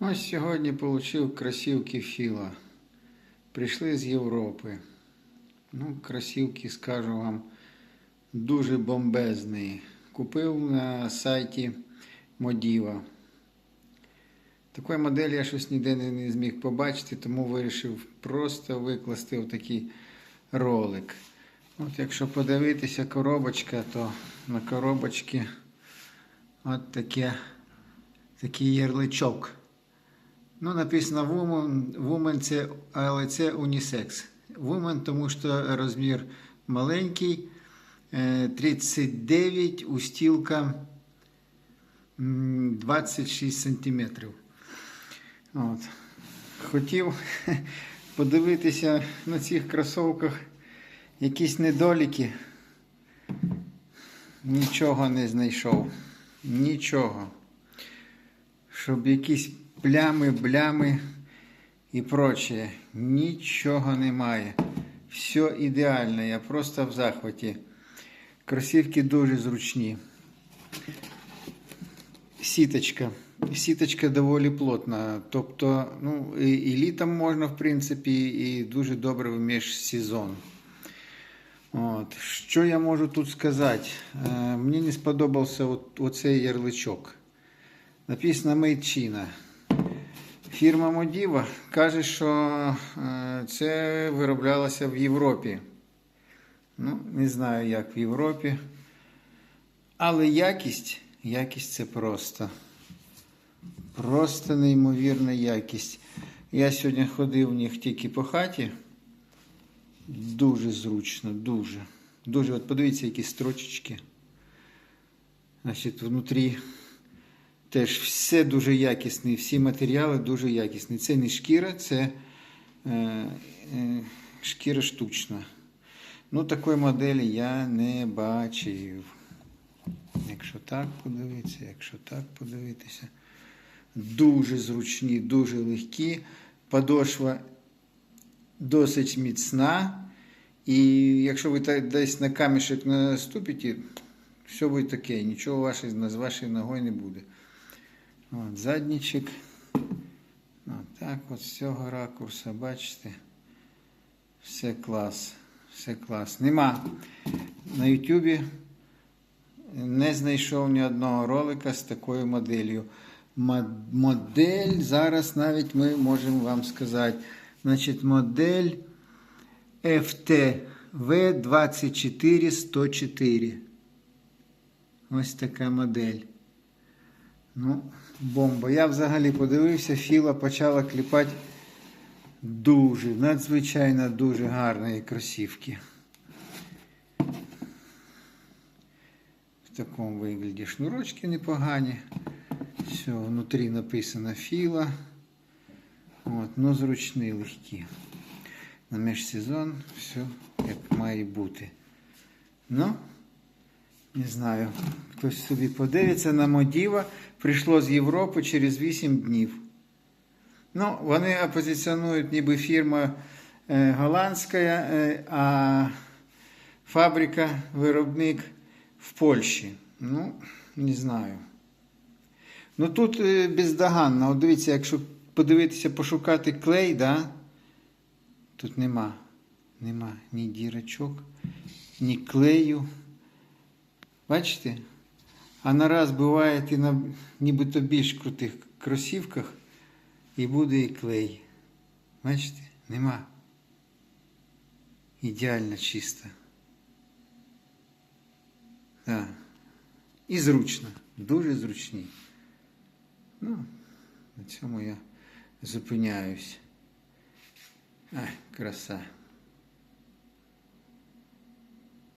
Ось сьогодні отримав кросівки Філа. Прийшли з Європи. Ну, кросівки, скажу вам, дуже бомбезні. Купив на сайті Модіва. Такої моделі я щось ніде не зміг побачити, тому вирішив просто викласти отакий ролик. От якщо подивитися коробочка, то на коробочці от таке, такий ярличок. Ну, написано Woman, woman це, але це унісекс. Woman, тому що розмір маленький, е, 39, устілка м, 26 сантиметрів. От. Хотів подивитися на цих кросовках якісь недоліки. Нічого не знайшов. Нічого. Щоб якісь плями, блями і прочее. Нічого немає. Все ідеально. Я просто в захваті. Кросівки дуже зручні. Сіточка. Сіточка доволі плотна. Тобто, ну, і, і літом можна, в принципі, і дуже добре в міжсезон. От. Що я можу тут сказати? Е, мені не сподобався от, оцей ярличок. Написано China. Фірма Модіва каже, що е, це вироблялося в Європі. Ну, не знаю, як в Європі. Але якість, якість це просто. Просто неймовірна якість. Я сьогодні ходив в них тільки по хаті. Дуже зручно, дуже. Дуже. От подивіться, які строчечки. Значить, внутрі теж все дуже якісне, всі матеріали дуже якісні. Це не шкіра, це е, е, шкіра штучна. Ну, такої моделі я не бачив. Якщо так подивитися, якщо так подивитися. Дуже зручні, дуже легкі. Подошва досить міцна. І якщо ви десь на камішек наступите, все буде таке, нічого з вашою ногою не буде. От, заднічок. От так от з цього ракурсу, бачите. Все клас. Все клас. Нема на Ютубі не знайшов ні одного ролика з такою моделлю. Модель зараз навіть ми можемо вам сказати. Значить, модель FTV 24104. Ось така модель. Ну, бомба. Я взагалі подивився, Філа почала кліпати дуже, надзвичайно дуже гарні кросівки. В такому вигляді шнурочки непогані. Все, внутрі написано Філа. От, ну зручні, легкі. На міжсезон все як має бути. Ну, не знаю. Хтось собі подивиться на Модіва. Прийшло з Європи через 8 днів. Ну, вони опозиціонують ніби фірма е, голландська, е, а фабрика, виробник в Польщі. Ну, не знаю. Ну тут е, бездоганно. От дивіться, якщо подивитися, пошукати клей, да? тут нема. Нема ні дірочок, ні клею. Бачите? А нараз буває і на нібито більш крутих кросівках і буде і клей. Бачите? Нема. Ідеально чисто. Так. І зручно. Дуже зручні. Ну, на цьому я зупиняюсь. Ай, краса.